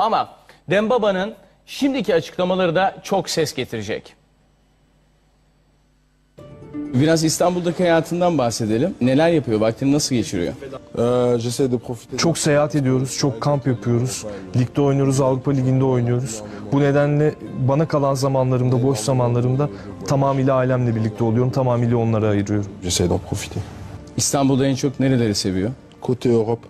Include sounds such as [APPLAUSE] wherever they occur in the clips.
Ama Dembaba'nın şimdiki açıklamaları da çok ses getirecek. Biraz İstanbul'daki hayatından bahsedelim. Neler yapıyor? Vaktini nasıl geçiriyor? Profiter. Çok seyahat ediyoruz, çok kamp yapıyoruz. Ligde oynuyoruz, Avrupa Ligi'nde oynuyoruz. Bu nedenle bana kalan zamanlarımda, boş zamanlarımda tamamıyla ailemle birlikte oluyorum. Tamamıyla onlara ayırıyorum. İstanbul'da en çok nereleri seviyor? Côté Europe,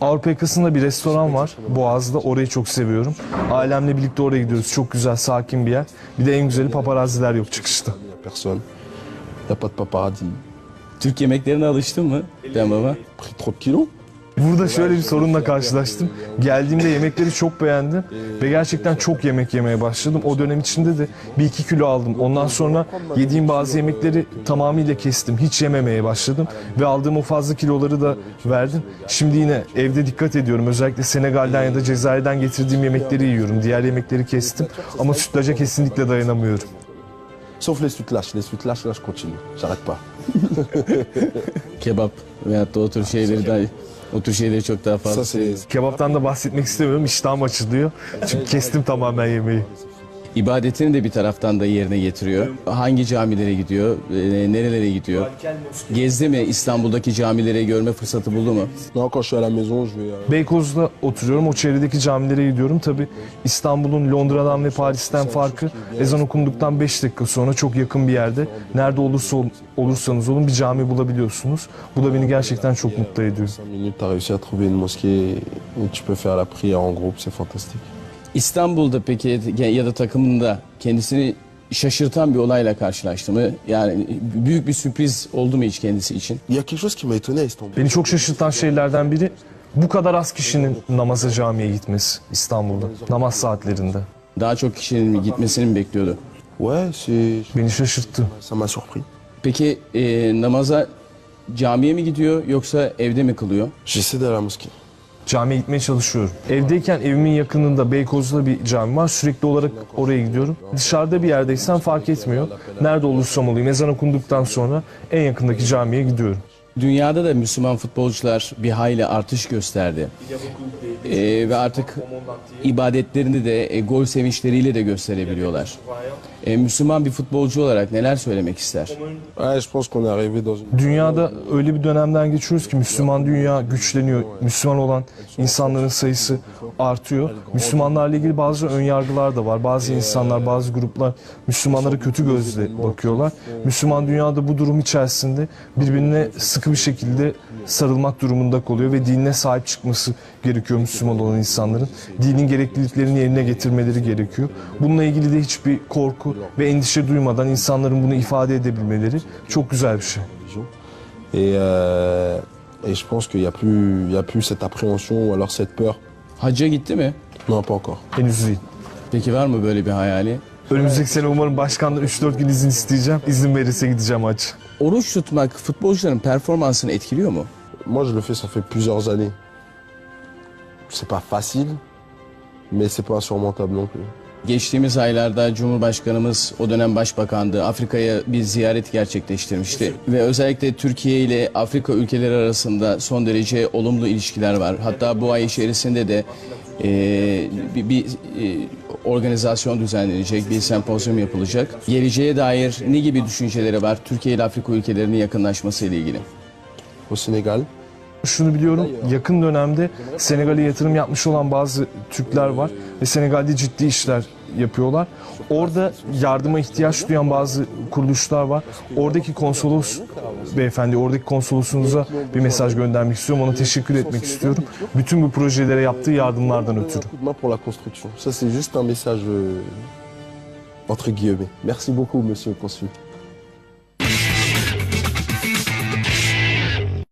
Avrupa yakasında bir restoran var, Boğaz'da. Orayı çok seviyorum. Ailemle birlikte oraya gidiyoruz. Çok güzel, sakin bir yer. Bir de en güzeli paparazziler yok çıkışta. n'y a pas de paparazzi. Türk yemeklerine alıştın mı Dembaba? Pris trop de kilos Burada şöyle bir sorunla karşılaştım. Geldiğimde yemekleri çok beğendim ve gerçekten çok yemek yemeye başladım. O dönem içinde de bir iki kilo aldım. Ondan sonra yediğim bazı yemekleri tamamıyla kestim. Hiç yememeye başladım ve aldığım o fazla kiloları da verdim. Şimdi yine evde dikkat ediyorum. Özellikle Senegal'den ya da Cezayir'den getirdiğim yemekleri yiyorum. Diğer yemekleri kestim ama sütlaca kesinlikle dayanamıyorum. Sauf les suites Les suites là, je continue. J'arrête pas. [LAUGHS] Kebap veyahut da o tür şeyleri daha o tür şeyleri çok daha fazla c'est. Kebaptan da bahsetmek istemiyorum. İştahım açılıyor. Çünkü kestim tamamen yemeği. İbadetini de bir taraftan da yerine getiriyor. Hangi camilere gidiyor? e, nerelere gidiyor? Gezdi mi? İstanbul'daki camileri görme fırsatı buldu mu? Beykoz'da oturuyorum. O çevredeki camilere gidiyorum. Tabi İstanbul'un Londra'dan ve Paris'ten farkı ezan okunduktan 5 dakika sonra çok yakın bir yerde nerede olursa ol- olursanız olun bir cami bulabiliyorsunuz. Bu da beni gerçekten çok mutlu ediyor. 5 minutes, tu as réussi à trouver une mosquée où tu peux faire la prière en groupe, c'est fantastique. İstanbul'da peki ya da takımında kendisini şaşırtan bir olayla karşılaştı mı? Yani büyük bir sürpriz oldu mu hiç kendisi için? Beni çok şaşırtan şeylerden biri bu kadar az kişinin namaza camiye gitmesi İstanbul'da namaz saatlerinde. Daha çok kişinin gitmesini mi bekliyordu? Ouais, c'est. Beni şaşırttı. Ça m'a surpris. Peki e, namaza camiye mi gidiyor yoksa evde mi kılıyor? J'essaie d'aller à la mosquée. Camiye gitmeye çalışıyorum. Evdeyken evimin yakınında Beykoz'da bir cami var. Sürekli olarak oraya gidiyorum. Dışarıda bir yerdeysem fark etmiyor. Nerede olursam olayım ezan okunduktan sonra en yakındaki camiye gidiyorum. Dünyada da Müslüman futbolcular bir hayli artış gösterdi. E, ve artık ibadetlerini de e, gol sevinçleriyle de gösterebiliyorlar. E, Müslüman bir futbolcu olarak neler söylemek ister? Dünyada öyle bir dönemden geçiyoruz ki Müslüman dünya güçleniyor. Müslüman olan insanların sayısı artıyor. Müslümanlarla ilgili bazı önyargılar da var. Bazı insanlar, bazı gruplar Müslümanlara kötü gözle bakıyorlar. Müslüman dünyada bu durum içerisinde birbirine sıkı bir şekilde sarılmak durumunda kalıyor ve dinine sahip çıkması gerekiyor Müslüman olan insanların. Dinin gerekliliklerini yerine getirmeleri gerekiyor. Bununla ilgili de hiçbir korku ve endişe duymadan insanların bunu ifade edebilmeleri çok güzel bir şey. Et, euh, et je pense qu'il n'y a, plus- il y a plus cette appréhension ou alors cette peur. Hacca gitti mi? Non, pas encore. Henüz değil. Peki var mı böyle bir hayali? Önümüzdeki sene umarım başkandan 3-4 gün izin isteyeceğim. İzin verirse gideceğim aç. Oruç tutmak futbolcuların performansını etkiliyor mu? Moi, je le fais, ça fait plusieurs années. C'est pas facile, mais c'est pas insurmontable non plus. Geçtiğimiz aylarda Cumhurbaşkanımız o dönem başbakandı. Afrika'ya bir ziyaret gerçekleştirmişti. Ve özellikle Türkiye ile Afrika ülkeleri arasında son derece olumlu ilişkiler var. Hatta bu ay içerisinde de e, bir, bir e, organizasyon düzenlenecek, bir sempozyum yapılacak. Geleceğe dair ne gibi düşünceleri var Türkiye ile Afrika ülkelerinin yakınlaşması ile ilgili? Au Sénégal, Şunu biliyorum, yakın dönemde Senegal'e yatırım yapmış olan bazı Türkler var ve Senegal'de ciddi işler yapıyorlar. Orada yardıma ihtiyaç duyan bazı kuruluşlar var. Oradaki konsolos beyefendi, oradaki konsolosunuza bir mesaj göndermek istiyorum. Ona teşekkür etmek istiyorum. Bütün bu projelere yaptığı yardımlardan ötürü. Ça, c'est juste un message euh, entre guillemets. Merci beaucoup, monsieur le consul.